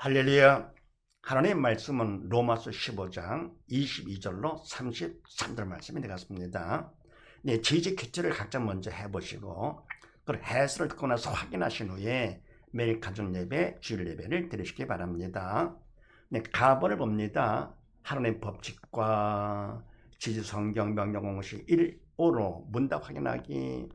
할렐루야. 하나님의 말씀은 로마서 15장 22절로 33절 말씀이 되겠습니다. 네, 지지 퀴즈를 각자 먼저 해보시고 그 해설을 듣고 나서 확인하신 후에 매일 가족 예배, 주일 예배를 드리시기 바랍니다. 네, 가번을 봅니다. 하나님의 법칙과 지지 성경 명령 공식 1호로 문답 확인하기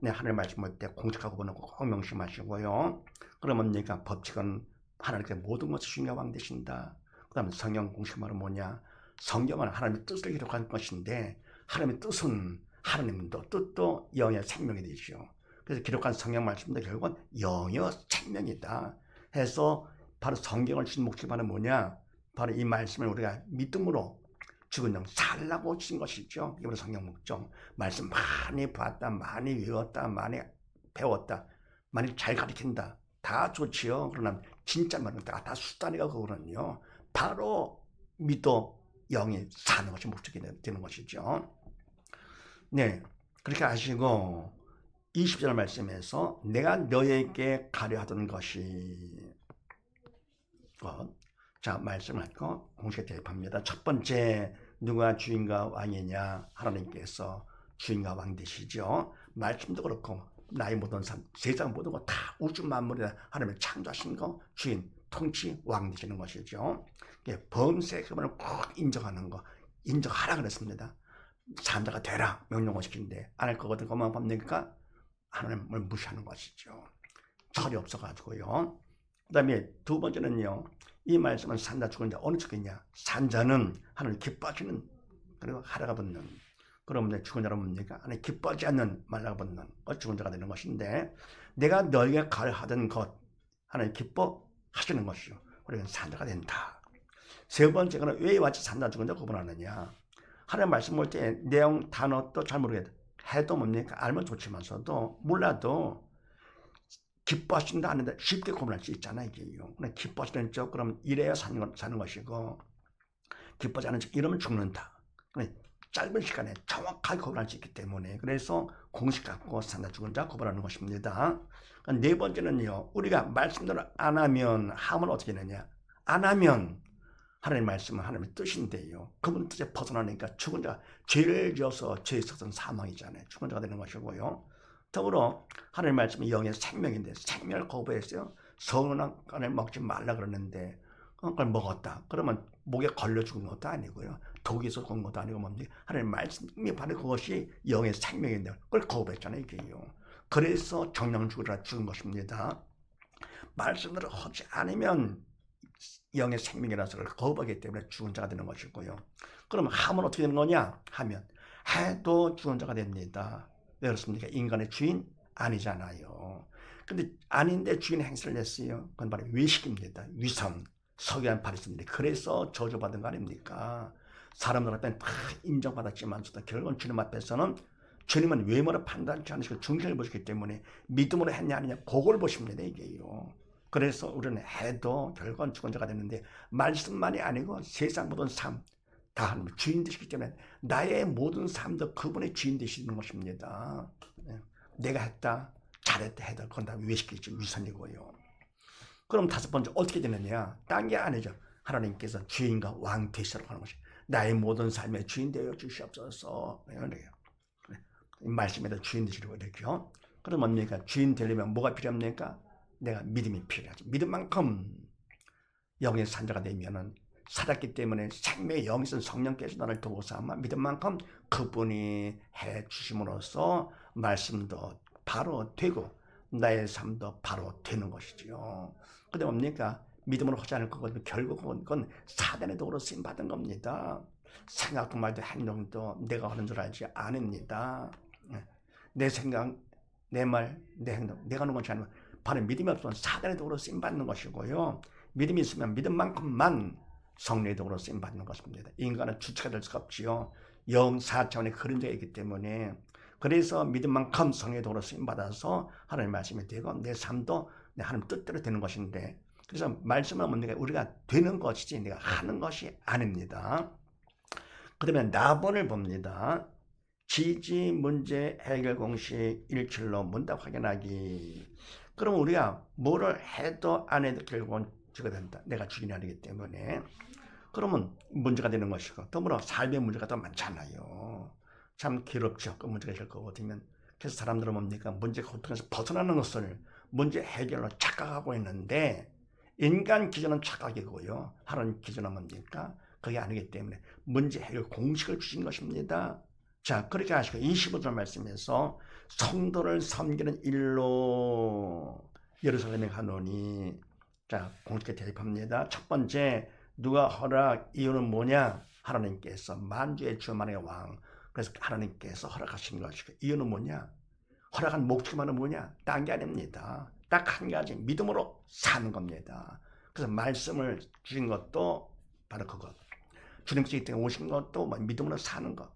네, 하나님 말씀 볼 때 공식하고 보는 거 꼭 명심하시고요. 그러면 내가 법칙은 하나님께 모든 것을 중요한 되신다. 그 다음에 성경 공식 말은 뭐냐? 성경은 하나님의 뜻을 기록한 것인데 하나님의 뜻은 하나님도 뜻도 영의 생명이 되죠. 그래서 기록한 성경 말씀도 결국은 영의 생명이다. 해서 바로 성경을 주신 목적은 뭐냐? 바로 이 말씀을 우리가 믿음으로 죽은 영 살라고 주신 것이죠. 이게 우리 성경 목적. 말씀 많이 봤다, 많이 외웠다, 많이 배웠다, 많이 잘 가르친다. 다 좋지요. 그러나 진짜 말은 다, 다 수단이가 그거는요. 바로 믿어 영이 사는 것이 목적이 되는 것이죠. 네. 그렇게 하시고 20절 말씀에서 내가 너에게 가려 하던 것이 것. 자, 말씀하고 공식에 대입합니다. 첫 번째 누가 주인과 왕이냐? 하나님께서 주인과 왕 되시죠. 말씀도 그렇고 나의 모든 삶, 세상 모든 거다 우주 만물에 하나님을 창조하신 거 주인, 통치, 왕 되시는 것이죠. 범죄 그분을 꼭 인정하는 거, 인정하라 그랬습니다. 산자가 되라 명령을 시키는데 안 할 거거든. 그만 봅니까? 하나님을 무시하는 것이죠. 철이 없어가지고요. 그 다음에 두 번째는요. 이 말씀은 산자 죽은 자 어느 쪽이냐? 산자는 하나님 기뻐하시는 그리고 하라가 붙는 그럼 이제 죽은 자로 뭡니까? 하나님 기뻐하지 않는 말라가 붙는 어, 죽은 자가 되는 것인데 내가 너에게 가하던 것 하나님 기뻐하시는 것이요. 우리는 산자가 된다. 세 번째는 왜 와치 산자 죽은 자 구분하느냐? 하나님 말씀 볼 때 내용 단어도 잘 모르겠다. 해도 뭡니까? 알면 좋지만서도 몰라도 기뻐하신다 하는데 쉽게 구분할 수 있잖아요. 이게요. 기뻐하시는 쪽 그럼 이래야 사는, 사는 것이고 기뻐하지 않는 쪽 이러면 죽는다. 짧은 시간에 정확하게 구분할 수 있기 때문에 그래서 공식 갖고 산다 죽은 자 구분하는 것입니다. 네 번째는요. 우리가 말씀대로 안 하면 함은 어떻게 되느냐? 안 하면 하나님 말씀은 하나님의 뜻인데요. 그분 뜻에 벗어나니까 죽은 자가 죄를 지어서 죄에 있어서는 사망이잖아요. 죽은 자가 되는 것이고요. 더불어 하나님 말씀이 영의 생명인데 생명을 거부했어요. 선한 간을 먹지 말라 그러는데 그걸 먹었다. 그러면 목에 걸려 죽은 것도 아니고요. 있어서 죽은 것도 아니고 뭡니까? 하나님 말씀이 바로 그것이 영의 생명인데 그걸 거부했잖아요. 이게요. 그래서 정령 죽으라 죽은 것입니다. 말씀대로 하지 않으면 영의 생명이라서 그걸 거부하기 때문에 죽은 자가 되는 것이고요. 그럼 함은 어떻게 되는 거냐? 하면 해도 죽은 자가 됩니다. 왜 그렇습니까? 인간의 주인 아니잖아요. 근데 아닌데 주인 행세를 냈어요. 그건 바로 외식입니다. 위선, 석유한 바리새인들이 그래서 저주받은 거 아닙니까? 사람들 앞에는 다 인정받았지만서도 결국은 주님 앞에서는 주님은 외모를 판단치 않으시고 중심을 보시기 때문에 믿음으로 했냐 아니냐 그걸 보십니다 이게요. 그래서 우리는 해도 결국은 죽은 자가 됐는데 말씀만이 아니고 세상 모든 삶 다 하나님 주인 되시기 때문에 나의 모든 삶도 그분의 주인 되시는 것입니다. 네. 내가 했다 잘했다 해도 그건 다 외식이지 위선이고요. 그럼 다섯 번째 어떻게 되느냐? 딴 게 아니죠. 하나님께서 주인과 왕 되시라고 하는 것이 나의 모든 삶의 주인 되어 주시옵소서. 이래요. 말씀에도 주인 되시라고 이렇게요. 그럼 뭡니까? 주인 되려면 뭐가 필요합니까? 내가 믿음이 필요하죠. 믿음만큼 영의 산자가 되면은 살았기 때문에 생명의 영이 있 성령께서 나를 도우사 아마 믿음만큼 그분이 해 주심으로써 말씀도 바로 되고 나의 삶도 바로 되는 것이지요. 근데 뭡니까? 믿음으로 하지 않을 거거든요. 결국은 그건 사단의 도구로 쓰임 받은 겁니다. 생각도 말도 행동도 내가 하는 줄 알지 않습니다. 내 생각, 내 말, 내 행동, 내가 하는 것이 아니고 바로 믿음이 없으면 사단의 도구로 쓰임 받는 것이고요. 믿음이 있으면 믿음만큼만 성령의 도구로 쓰임 받는 것입니다. 인간은 주체가 될 수가 없지요. 영 4차원의 그림자이기 때문에 그래서 믿음만큼 성령의 도구로 쓰임 받아서 하나님 말씀이 되고 내 삶도 내 하나님 뜻대로 되는 것인데 그래서 말씀은 뭡니까? 우리가 되는 것이지 내가 하는 것이 아닙니다. 그 다음에 나번을 봅니다. 지지 문제 해결 공식 1킬로 문답 확인하기. 그럼 우리가 뭐를 해도 안 해도 결국은 죽어야 된다. 내가 죽이아니기 때문에. 그러면 문제가 되는 것이고 더불어 삶의 문제가 더 많잖아요. 참 괴롭죠. 그 문제가 있을 거거든요. 그래서 사람들은 뭡니까? 문제 고통에서 벗어나는 것을 문제 해결로 착각하고 있는데 인간 기준은 착각이고요. 하나님 기준은 뭡니까? 그게 아니기 때문에 문제 해결 공식을 주신 것입니다. 자, 그렇게 하시고 25절 말씀에서 성도를 섬기는 일로 예루살렘에 가노니 자, 공식에 대입합니다. 첫 번째 누가 허락 이유는 뭐냐? 하나님께서 만주의 주만의 왕. 그래서 하나님께서 허락하신 것이고 이유는 뭐냐? 허락한 목적만은 뭐냐? 딴 게 아닙니다. 딱 한 가지 믿음으로 사는 겁니다. 그래서 말씀을 주신 것도 바로 그것. 주님께서 이 땅에 오신 것도 뭐 믿음으로 사는 것.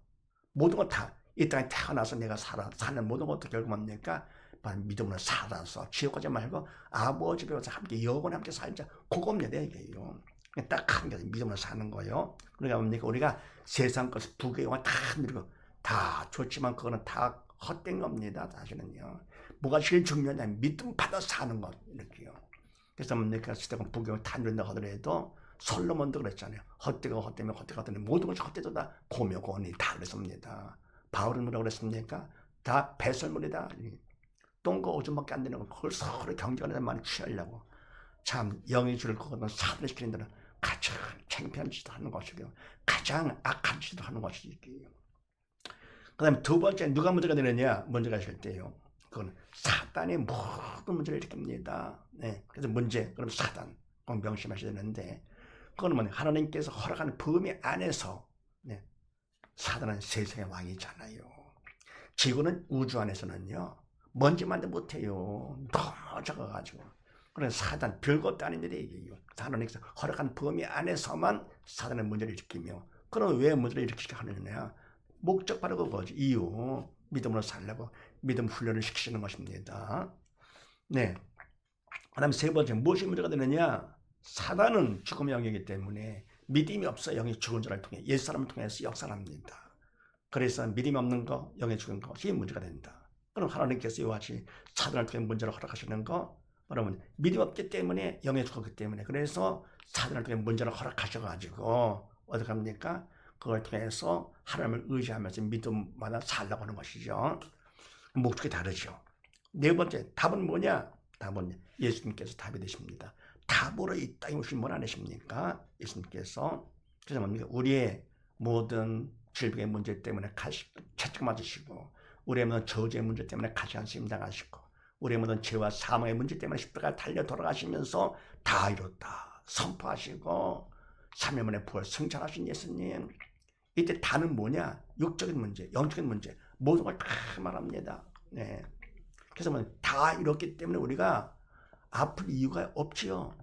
모든 것 다 이 땅에 태어나서 내가 살아 사는 모든 것도 결국 뭡니까? 바로 믿음으로 살아서 지옥 가지 말고 아버지 배워서 함께 영원히 함께 살자. 그겁니다 이게요. 딱 한 가지 믿음으로 사는 거요. 그러니까 뭡니까? 우리가 세상 것을 부귀영화 다 누리고 다 좋지만 그거는 다 헛된 겁니다. 사실은요. 뭐가 제일 중요하냐? 믿음 받아 사는 것 이렇게요. 그래서 뭡니까? 시대가 부귀영화 다 누린다 하더라도 솔로몬도 그랬잖아요. 헛되고 헛되면 헛되고 헛되면 모든 것이 헛되도 다 고묘고 언니 다 그랬습니다. 바울은 뭐라고 그랬습니까? 다 배설물이다. 똥과 오줌밖에 안 되는 거 그걸 서로 경쟁하는 많이 취하려고 참 영이 줄 거는 사를 시키는 데는 가장 창피한 짓을 하는 것이고요. 가장 악한 짓을 하는 것이지요. 그 다음에 두 번째 누가 문제가 되느냐 문제가 있을 때요. 그건 사단이 모든 문제를 일으킵니다. 네. 그래서 문제 그럼 사단 꼭 명심하셔야 되는데 그거는 뭐냐 하나님께서 허락하는 범위 안에서 네. 사단은 세상의 왕이잖아요. 지구는 우주 안에서는요 먼지만도 못해요. 너무 작아가지고. 그래서 사단 별것도 아닌 일이 얘기예요. 하나님께서 허락한 범위 안에서만 사단의 문제를 일으키며 그럼 왜 문제를 일으키게 하느냐 목적 바로 그거지 이유 믿음으로 살려고 믿음 훈련을 시키시는 것입니다. 네. 그다음 세 번째 무엇이 문제가 되느냐 사단은 죽음의 영이기 때문에 믿음이 없어 영이 죽은 자를 통해 옛 사람을 통해서 역사합니다. 그래서 믿음이 없는 거 영이 죽은 것이 문제가 된다. 그럼 하나님께서 이와 같이 사단을 통해 문제를 허락하시는 거 여러분 믿음 없기 때문에 영에 죽었기 때문에 그래서 사단을 통해 문제를 허락하셔가지고 어떻게 합니까? 그걸 통해서 하나님을 의지하면서 믿음마다 살라고 하는 것이죠. 목적이 다르죠. 네 번째 답은 뭐냐? 답은 예수님께서 답이 되십니다. 답으로 이 땅에 오신 분 아니십니까? 예수님께서 그래서 뭡니까? 우리의 모든 질병의 문제 때문에 채찍 맞으시고 우리의 모든 저주의 문제 때문에 가시한심 당하시고 우리의 모든 죄와 사망의 문제 때문에 십자가 달려 돌아가시면서 다 이뤘다 선포하시고 3일 만에 부활 승천하신 예수님 이때 다는 뭐냐 육적인 문제 영적인 문제 모든 걸 다 말합니다. 네. 그래서 뭐다 이뤘기 때문에 우리가 아플 이유가 없지요.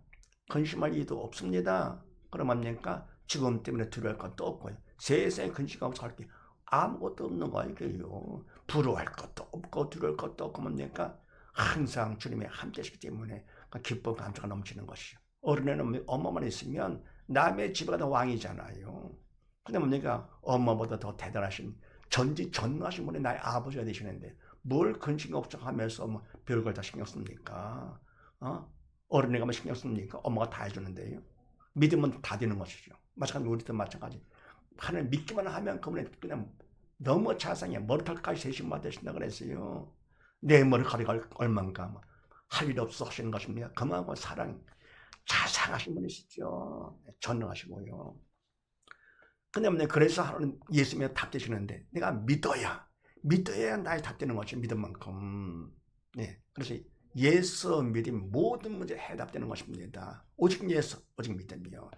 근심할 이유도 없습니다. 그럼 뭡니까? 죽음 때문에 두려울 것도 없고요. 세상에 근심하고 살게 아무것도 없는 거 아니게요. 부러워할 것도 없고 두려울 것도 없고 뭡니까? 항상 주님의 함께시기 때문에 그 기쁨 감사가 넘치는 것이요. 어른에는 엄마만 있으면 남의 집에 다 왕이잖아요. 근데 뭡니까? 엄마보다 더 대단하신 전지 전능하신 분이 나의 아버지가 되시는데 뭘 근심 걱정하면서 뭐 별걸 다 신경 씁니까? 어? 어른에 가면 신경 씁니까? 엄마가 다 해주는데요. 믿으면 다 되는 것이죠. 마찬가지 우리도 마찬가지. 하나님 믿기만 하면 그분이 그냥 너무 자상해 머리털까지 세신 받으신다 그랬어요. 내 머리카락이 얼만가 뭐. 할일 없어 하시는 것입니다. 그만큼 사랑 자상하신 분이시죠. 전능하시고요. 근데 뭐 그래서 하나님 예수님이 답 되시는데 내가 믿어야 믿어야 나의 답 되는 것이 믿은 만큼 네. 그래서 예수 믿음 모든 문제 해답되는 것입니다. 오직 예수 오직 믿음이요.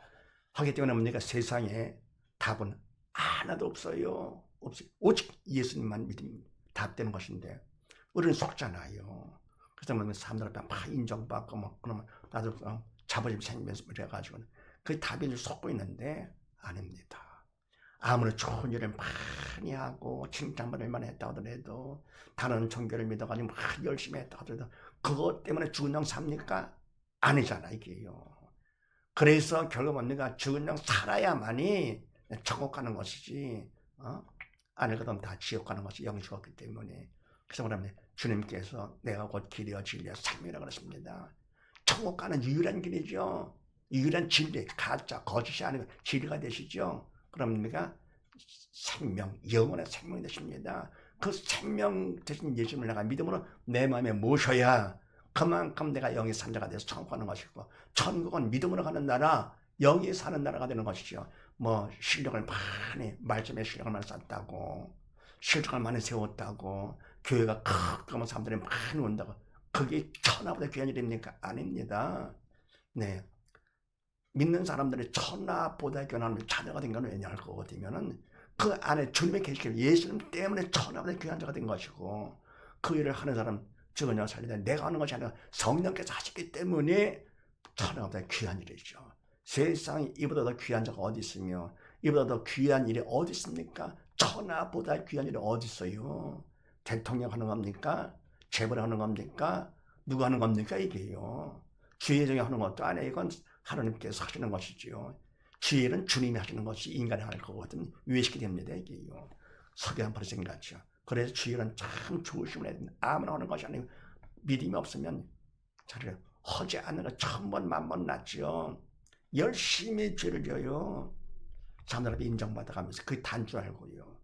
하기 때문에 뭡니까 세상에 답은 하나도 없어요. 없이 오직 예수님만 믿음 답되는 것인데 우리는 속잖아요. 그래서 뭐 사람들 앞에 막 인정받고 뭐 그러면 나도 어, 자부심 생기면서 그래가지고 그 답이 속고 있는데 아닙니다. 아무리 좋은 일을 많이 하고 칭찬받을 만했다 하더라도 다른 종교를 믿어가지고 막 열심히 했다 하더라도 그것 때문에 죽은 영 삽니까? 아니잖아 이게요. 그래서 결국 언니가 죽은 영 살아야만이 천국 가는 것이지 어? 아니거든 다 지옥 가는 것이 영이 죽었기 때문에 그래서 그러면 주님께서 내가 곧 길이여 진리여 삶이라 그랬습니다. 천국 가는 유일한 길이죠. 유일한 진리, 가짜, 거짓이 아니고 진리가 되시죠. 내가 생명, 영원의 생명이 되십니다. 그 생명 되신 예수님을 내가 믿음으로 내 마음에 모셔야 그만큼 내가 영의 산자가 돼서 천국하는 것이고 천국은 믿음으로 가는 나라, 영이 사는 나라가 되는 것이죠. 뭐 실력을 많이 말씀에 실력을 많이 쌓았다고 실력을 많이 세웠다고 교회가 크고 사람들이 많이 온다고 그게 천하보다 귀한 일입니까? 아닙니다. 네. 믿는 사람들이 천하보다 귀한 자녀가 된 건 왜냐 할 되면은 그 안에 주님의 계시길 예수님 때문에 천하보다 귀한 자가 된 것이고 그 일을 하는 사람 영 살리다 내가 하는 것이 아니라 성령께서 하셨기 때문에 천하보다 귀한 일이죠. 세상에 이보다 더 귀한 자가 어디 있으며 이보다 더 귀한 일이 어디 있습니까? 천하보다 귀한 일이 어디 있어요? 대통령 하는 겁니까? 재벌 하는 겁니까? 누가 하는 겁니까? 이게요. 주의정이 하는 것도 아니에요. 이건 하나님께서 하시는 것이지요. 주의는 주님이 하시는 것이 인간이 할 거거든 위시게 됩니다. 이게요. 석유한 버릇인 같죠. 그래서 주의는 참 조심해야 된다. 아무나 하는 것이 아니고 믿음이 없으면 자를 허지 않는 거 천번 만번 났죠. 열심히 죄를 져요. 사람들 앞에 인정받아가면서 그게 단줄 알고요.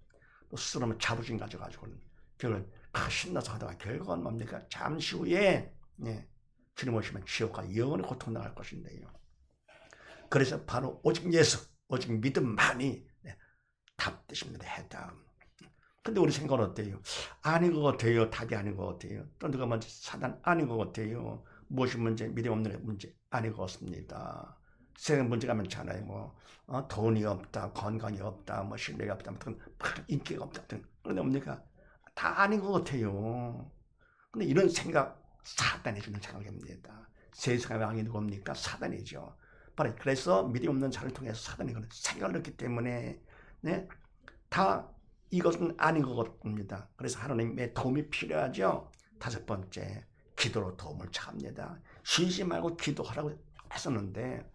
또 스스로 자부심 가져가지고는 결국 아, 신나서 하다가 결국은 뭡니까? 잠시 후에 네, 주님 오시면 지옥과 영원히 고통 나갈 것인데요. 그래서 바로 오직 예수, 오직 믿음만이 네, 답 되십니다. 해답. 근데 우리 생각은 어때요? 아닌 것 같아요. 답이 아닌 것 같아요. 또 누가 먼저 사단 아닌 것 같아요. 무엇이 문제, 믿음 없는 문제 아닌 것 같습니다. 세상 문제가 많잖아요. 뭐 어, 돈이 없다, 건강이 없다, 뭐 신뢰가 없다, 뭐 인기가 없다, 등 그런데 뭡니까? 다 아닌 것 같아요. 근데 이런 생각 사단이 주는 생각입니다. 세상의 왕이 누굽니까? 사단이죠. 바로 그래서 믿음 없는 자를 통해서 사단이 그런 생각을 넣기 때문에 네? 다 이것은 아닌 것 같습니다. 그래서 하나님의 도움이 필요하죠. 다섯 번째, 기도로 도움을 차합니다. 쉬지 말고 기도하라고 했었는데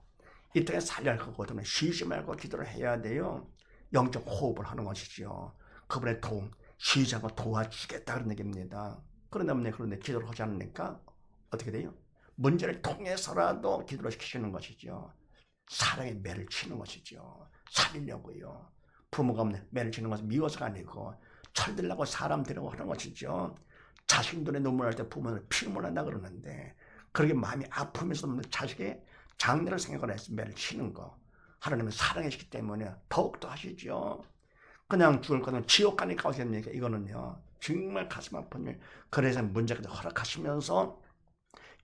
이 땅에 살려야 할 거거든요. 쉬지 말고 기도를 해야 돼요. 영적 호흡을 하는 것이죠. 그분의 도움, 쉬지 않고 도와주겠다 그런 얘기입니다. 그런데 그런데 기도를 하지 않으니까 어떻게 돼요? 문제를 통해서라도 기도를 시키시는 것이죠. 사랑의 매를 치는 것이죠. 살리려고요. 부모가 매를 치는 것은 미워서가 아니고 철들라고 사람 되려고 하는 것이죠. 자식 눈에 눈물 날때 부모는 난다 그러는데 그렇게 마음이 아프면서 자식의 장래를 생각을 해서 매를 치는 거. 하나님은 사랑이시기 때문에 더욱더 하시죠. 그냥 죽을 거는 지옥 가니까 오셨니까 이거는요. 정말 가슴 아픈 일. 그래서 문제까지 허락하시면서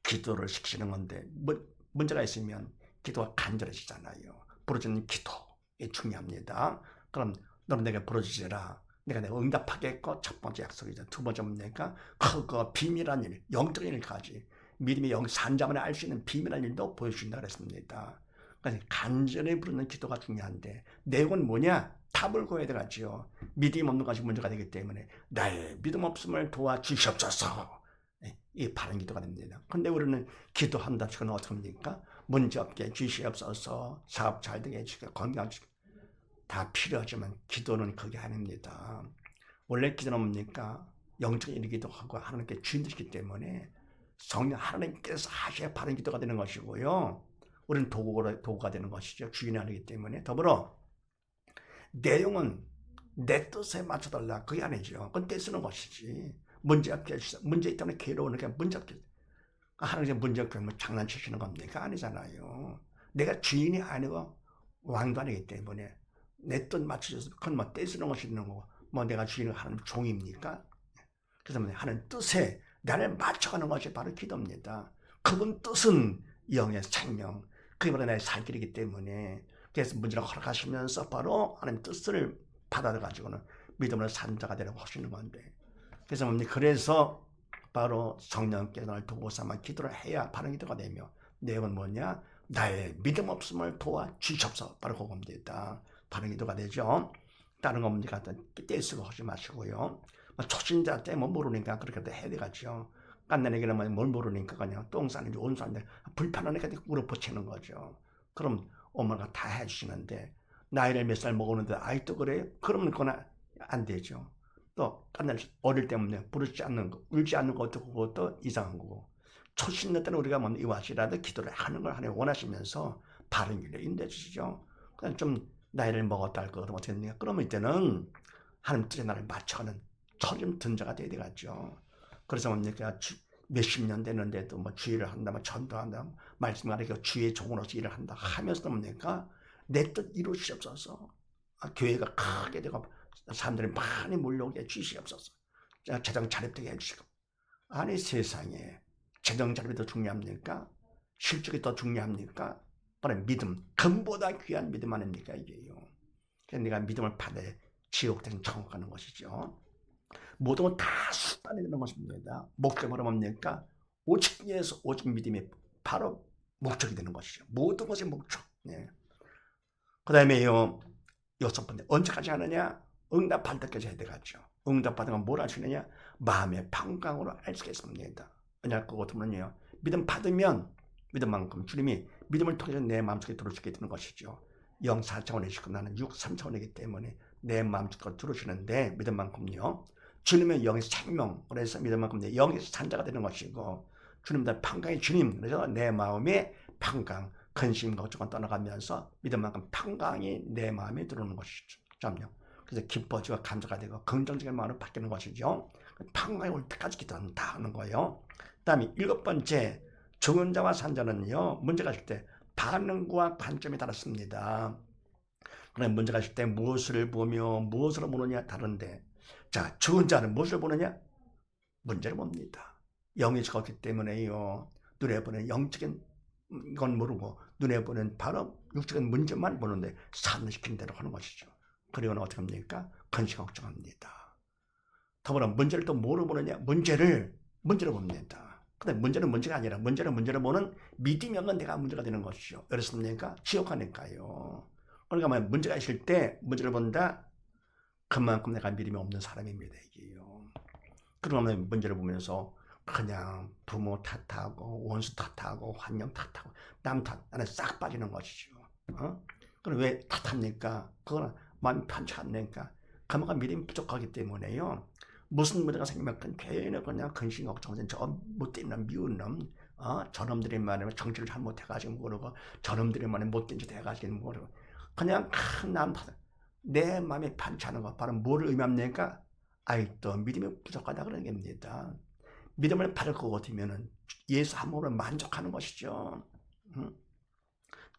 기도를 시키는 건데 뭐, 문제가 있으면 기도가 간절해지잖아요. 부르짖는 기도 이 중요합니다. 그럼 너는 내가 부르짖으라. 내가 내가 응답하겠고 첫 번째 약속이죠. 두 번째 뭡니까? 그거 비밀한 일, 영적인 일까지 믿음의 영 산자만에 알 수 있는 비밀한 일도 보여주신다 그랬습니다. 그래서 간절히 부르는 기도가 중요한데 내용은 뭐냐? 답을 구해야 되겠지요. 믿음 없는 것이 문제가 되기 때문에 나의 믿음 없음을 도와주시옵소서. 네, 이 바른 기도가 됩니다. 근데 우리는 기도한다 치고는 어떻게 합니까? 문제 없게 주시옵소서. 사업 잘 되게 해주시고 건강 주시고 다 필요하지만 기도는 그게 아닙니다. 원래 기도는 뭡니까? 영적인 일기도 하고 하나님께 주인 되시기 때문에 성령 하나님께서 하셔야 바른 기도가 되는 것이고요. 우리는 도구가, 도구가 되는 것이죠. 주인이 아니기 때문에. 더불어 내용은 내 뜻에 맞춰달라. 그게 아니죠. 그건 떼쓰는 것이지. 문제 해주세요. 문제 있다면 괴로우니까 문제 없게. 하나님 문제 없게 뭐 장난치시는 겁니까? 아니잖아요. 내가 주인이 아니고 왕도 아니기 때문에 내 뜻 맞춰줘서 그건 뭐 떼쓰는 것이 있는 거고 뭐 내가 주인을 하는 종입니까? 그래서 뭐 하는 뜻에 나를 맞춰가는 것이 바로 기도입니다. 그분 뜻은 영의 생명, 그게 바로 나의 살 길이기 때문에 그래서 문제를 허락하시면서 바로 하나님 뜻을 받아가지고는 믿음을 산 자가 되라고 하시는 건데 그래서 뭡니까? 그래서 바로 성령께서 나를 도구 삼아 기도를 해야 바른 기도가 되며 내용은 뭐냐? 나의 믿음 없음을 도와 주십소 바로 그겁니다. 바른 기도가 되죠. 다른 거 뭡니까? 떼쓰고 하지 마시고요. 뭐 초신자 때뭐 모르니까 그렇게 해야 되겠죠. 깐난에게는 뭐뭘 모르니까 그냥 똥 싸는지 온 싸는데 불편하니까 물어붙이는 거죠. 그럼 엄마가 다 해주시는데 나이를 몇 살 먹었는데 아직도 그래요? 그러면 그건 안 되죠. 또 깐난 어릴 때문에 부르지 않는 거, 울지 않는 것도 그것도 이상한 거고 초신자 때는 우리가 뭐 이와시라도 기도를 하는 걸 하나님 원하시면서 바른 길에 인도해 주시죠. 그냥 좀 나이를 먹었다 할 거면 어떻게 됩니까? 그러면 이때는 하나님 뜻에 나를 맞춰가는 철임 든자가 돼야 되겠죠. 그래서 뭡니까? 주- 몇십 년 됐는데도 뭐 주의를 한다, 뭐 전도한다, 말씀 가리켜 주의 종으로서 일을 한다 하면서 뭡니까? 내 뜻 이루시옵소서. 아, 교회가 크게 되고 사람들이 많이 몰려오게 해주시옵소서. 자, 재정 자립되게 해주시고. 아니 세상에 재정 자립이 더 중요합니까? 실적이 더 중요합니까? 바로 믿음, 금보다 귀한 믿음 아닙니까 이게요. 그래서 내가 믿음을 받아 지옥 대신 천국 가는 것이죠. 모든 건다 수단이 되는 것입니다. 목적으로 뭡니까? 오직 예수, 오직 믿음이 바로 목적이 되는 것이죠. 모든 것이 목적. 네. 그 다음에요, 여섯 번째, 언제까지 하느냐? 응답할 때까지 해야 되겠죠. 응답받은 건뭘 하시느냐? 마음의 방광으로 알 수가 있습니다. 왜냐, 그것 때문에요. 믿음 받으면 믿음만큼 주님이 믿음을 통해서 내 마음속에 들어올 수 있게 되는 것이죠. 영 4차원이시고 나는 6, 3차원이기 때문에 내 마음속에 들어오시는데 믿음만큼요. 주님의 영의 생명, 그래서 믿음만큼 내 영의 산자가 되는 것이고 주님의 판강의 주님, 그래서 내 마음의 판강, 근심과 걱정을 떠나가면서 믿음만큼 판강이 내 마음에 들어오는 것이죠. 점요. 그래서 기뻐지고 감사가 되고 긍정적인 마음으로 바뀌는 것이죠. 판강이 올 때까지 기도한다 하는 거예요. 그 다음에 일곱 번째, 죽은 자와 산 자는요, 문제가 있을 때 반응과 관점이 다릅니다. 그래 문제가 있을 때 무엇을 보며 무엇으로 보느냐 다른데 자 죽은 자는 무엇을 보느냐 문제를 봅니다. 영이 적었기 때문에요. 눈에 보는 영적인 건 모르고 눈에 보는 바로 육적인 문제만 보는데 산시킨 대로 하는 것이죠. 그리고는 어떻게 합니까? 근심 걱정합니다. 더불어 문제를 또 뭐로 보느냐? 문제를 문제로 봅니다. 근데 문제는 문제가 아니라 문제는 문제를 보는 믿음이 없는 내가 문제가 되는 것이죠. 그렇습니까? 지옥하니까요. 그러니까 뭐 문제가 있을 때 문제를 본다. 그만큼 내가 믿음이 없는 사람입니다. 이게요. 그러면 문제를 보면서 그냥 부모 탓하고 원수 탓하고 환경 탓하고 남 탓, 안에 싹 빠지는 것이죠. 어? 그럼 왜 탓합니까? 그거는 마음이 편치 않으니까 그만큼 믿음이 부족하기 때문에요. 무슨 문제가 생기면 괜히 그냥 근심 걱정은 저 못된 놈, 미운 놈, 어? 저놈들이 말하면 정치를 잘못해가지고 모르고 저놈들이 말하면 못된 짓 해가지고 모르고 그냥 큰남 내 마음에 편치 않은 것 바로 뭐를 의미합니까? 아직도 믿음이 부족하다 그런 겁니다. 믿음을 받을 것 같으면은 예수 한 몸으로 만족하는 것이죠. 응?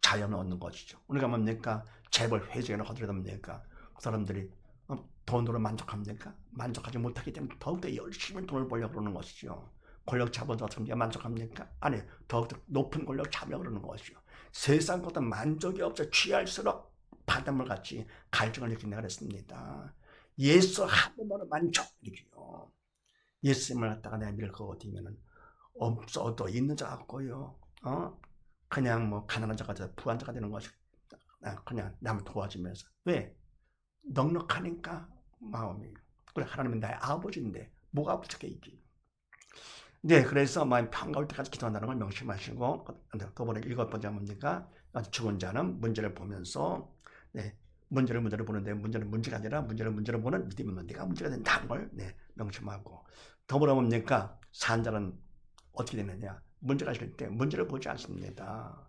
자연을 얻는 것이죠. 우리가 뭡니까? 재벌 회장을 하더라도 뭡니까? 그 사람들이 어, 돈으로 만족합니까? 만족하지 못하기 때문에 더욱더 열심히 돈을 벌려고 그러는 것이죠. 권력 잡아서 어떻게 만족합니까? 아니, 더욱더 높은 권력 잡으려고 그러는 것이죠. 세상 것도 만족이 없어 취할수록 바닷물 같이 갈증을 느낀다 그랬습니다. 예수 한 번만으로 만족 이렇게요. 예수님을 갖다가 내가 것 같으면은 없어도 있는 자 같고요. 어? 그냥 뭐 가난한 자가 되서 부한 자가 되는 것이 아, 그냥 남을 도와주면서. 왜? 넉넉하니까 마음이. 그래 하나님은 나의 아버지인데 뭐가 부족해 있기 네 그래서 마음 평가올 때까지 기도한다는 걸 명심하시고 그번에 일곱 번째 뭡니까? 죽은 자는 문제를 보면서 네 문제를 문제를 보는데 문제는 문제가 아니라 문제를 문제를 보는 믿음이 내가 문제가 된다는 걸 네, 명심하고. 더불어 뭡니까? 산 자는 어떻게 되느냐? 문제가 있을 때 문제를 보지 않습니다.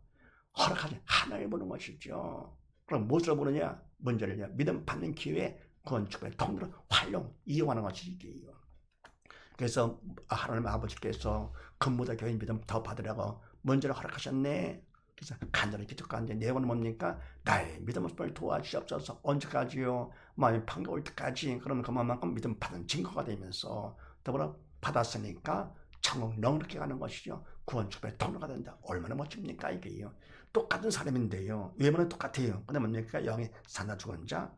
허락하지 하나를 보는 것이죠. 그럼 무엇을 보느냐? 문제를요. 믿음 받는 기회에 건축의 통로로 활용, 이용하는 것이 이게요. 그래서 하나님 아버지께서 근무자 교인 믿음 더 받으라고 문제를 허락하셨네. 그래서 간절히 기도하는데 내용은 뭡니까? 나의 믿음을 도와주시옵소서. 언제까지요? 마음이 반가울 때까지. 그러면 그만큼 믿음 받은 증거가 되면서 더불어 받았으니까 천국 넉넉히 가는 것이죠. 구원 축복의 통로가 된다. 얼마나 멋집니까 이게요. 똑같은 사람인데요. 외모는 똑같아요. 근데 뭡니까? 영의 사나 죽은 자.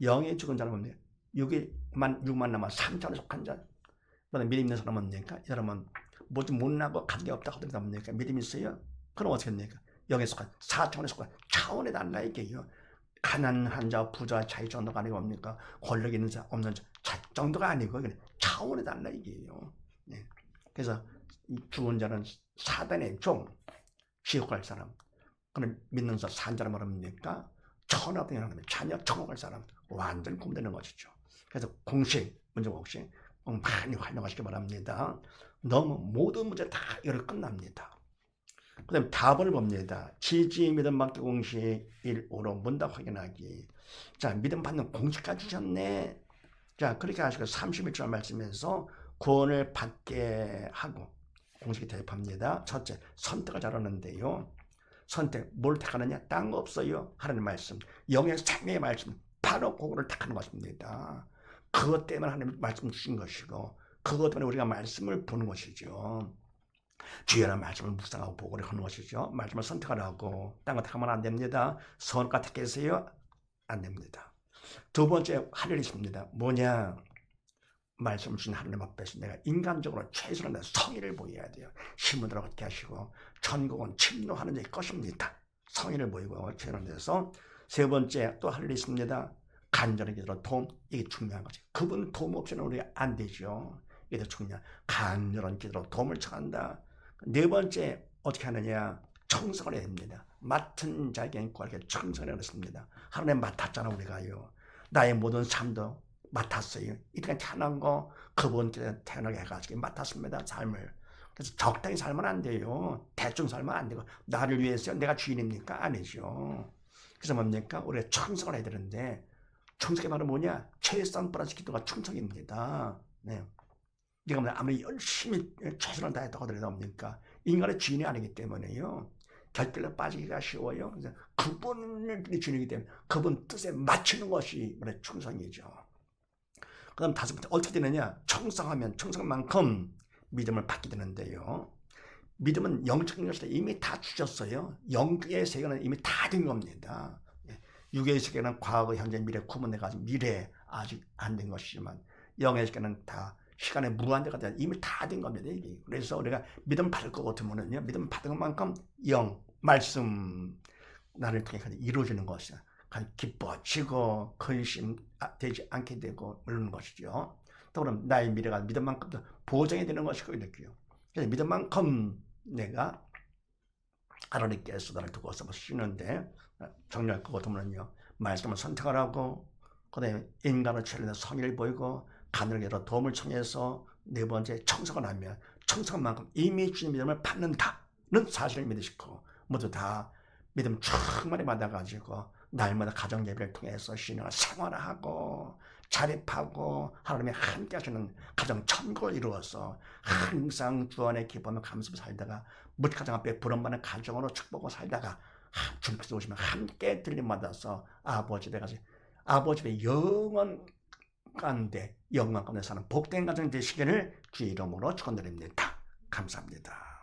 영의 죽은 자는 뭡니까? 6만, 6만 남아 3천에 속한 자. 그다음에 믿음 있는 사람은 뭡니까? 이 사람은 뭐좀 못나고 가족이 없다고 하더라도 뭡니까? 믿음 있어요? 그럼 어떻게 됩니까? 영에 속한 4차원에 속한 차원에 달라 이게요. 가난한 자, 부자 차이 정도가 아니고 뭡니까? 권력 있는 자, 없는 자, 차 정도가 아니고 차원에 달라 이게요. 네. 그래서 이 죽은 자는 사단의 종, 지옥 갈 사람. 그는 믿는 자, 산 사람 말합니까? 천하등이 하면 자녀 천국 갈 사람. 완전히 구분되는 것이죠. 그래서 공식, 문제 공식 많이 활용하시기 바랍니다. 너무 모든 문제 다 이걸 끝납니다. 그 다음에 답을 봅니다. 지지 믿음 받기 공식 1, 5로 문답 확인하기. 자, 믿음 받는 공식까지 주셨네. 자, 그렇게 하시고 31절 말씀에서 구원을 받게 하고 공식에 대입합니다. 첫째, 선택을 잘하는데요. 선택, 뭘 택하느냐? 딴 거 없어요. 하나님 말씀. 영의 생명의 말씀. 바로 그거를 택하는 것입니다. 그것 때문에 하나님 말씀 주신 것이고, 그것 때문에 우리가 말씀을 보는 것이죠. 주연한 말씀을 묵상하고 보고를 하는 것이죠. 말씀을 선택하라고. 딴 거 택하면 안 됩니다. 선과 택하세요? 안 됩니다. 두 번째 할 일이 있습니다. 뭐냐? 말씀 주신 하나님 앞에서 내가 인간적으로 최선을 내 성의를 보여야 돼요. 신문들을 어떻게 하시고 전국은 침노하는 자의 것입니다. 성의를 보이고 최선을 내서 세 번째 또 할 일이 있습니다. 간절한 기도로 도움 이게 중요한 거죠. 그분 도움 없이는 우리가 안 되죠. 이게 더 중요한 간절한 기도로 도움을 청한다. 네 번째 어떻게 하느냐 청성을 해야 됩니다. 맡은 자에게 구하게 청성을 했습니다. 하나님 맡았잖아 우리가요. 나의 모든 삶도 맡았어요. 이렇게 태어난 거 그분께 태어나게 해가지고 맡았습니다. 삶을. 그래서 적당히 살면 안 돼요. 대충 살면 안 되고 나를 위해서 내가 주인입니까? 아니죠. 그래서 뭡니까? 우리가 충성을 해야 되는데 충성이 바로 뭐냐? 최선 플러스 기도가 충성입니다. 네. 네가 뭐 아무리 열심히 최선을 다했다고 하더라도 뭡니까? 인간의 주인이 아니기 때문에요. 결길로 빠지기가 쉬워요. 그분이 주인이기 때문에 그분 뜻에 맞추는 것이 충성이죠. 그 다음 다섯 번째 어떻게 되느냐? 청성하면 청성만큼 믿음을 받게 되는데요. 믿음은 영적인 것을 이미 다 주셨어요. 영의 세계는 이미 다 된 겁니다. 예. 육의 세계는 과거, 현재, 미래 구분해가지고 미래 아직 안 된 것이지만 영의 세계는 다 시간의 무한대가 된 이미 다 된 겁니다. 이게. 그래서 우리가 믿음 받을 것 같으면은요, 믿음 받은 것만큼 영, 말씀 나를 통해 이루어지는 것이야. 기뻐지고 근심 되지 않게 되고 그러는 것이죠. 또 그럼 나의 미래가 믿음만큼 더 보장이 되는 것이고 이렇게요. 그래서 믿음만큼 내가 하나님께서 나를 두고서 쉬는데 정리할 것 같으면요. 말씀을 선택을 하고 그다음에 인간을 처리하는 성의를 보이고 가늘게로 도움을 청해서 네 번째 청성을 하면 청성만큼 이미 주님 믿음을 받는다는 사실을 믿으시고 모두 다 믿음 충만히 받아가지고 날마다 가정 예배를 통해서 신앙을 생활하고 자립하고 하나님이 함께 하시는 가정 천국을 이루어서 항상 주안의 기쁨을 감수로 살다가 무지 가정 앞에 부름받는 가정으로 축복을 살다가 주님께서 오시면 함께 들림 받아서 아버지 되가지 아버지 의 영원 가운데 영원 가운데 사는 복된 가정 되시기를 주의 이름으로 축원드립니다. 감사합니다.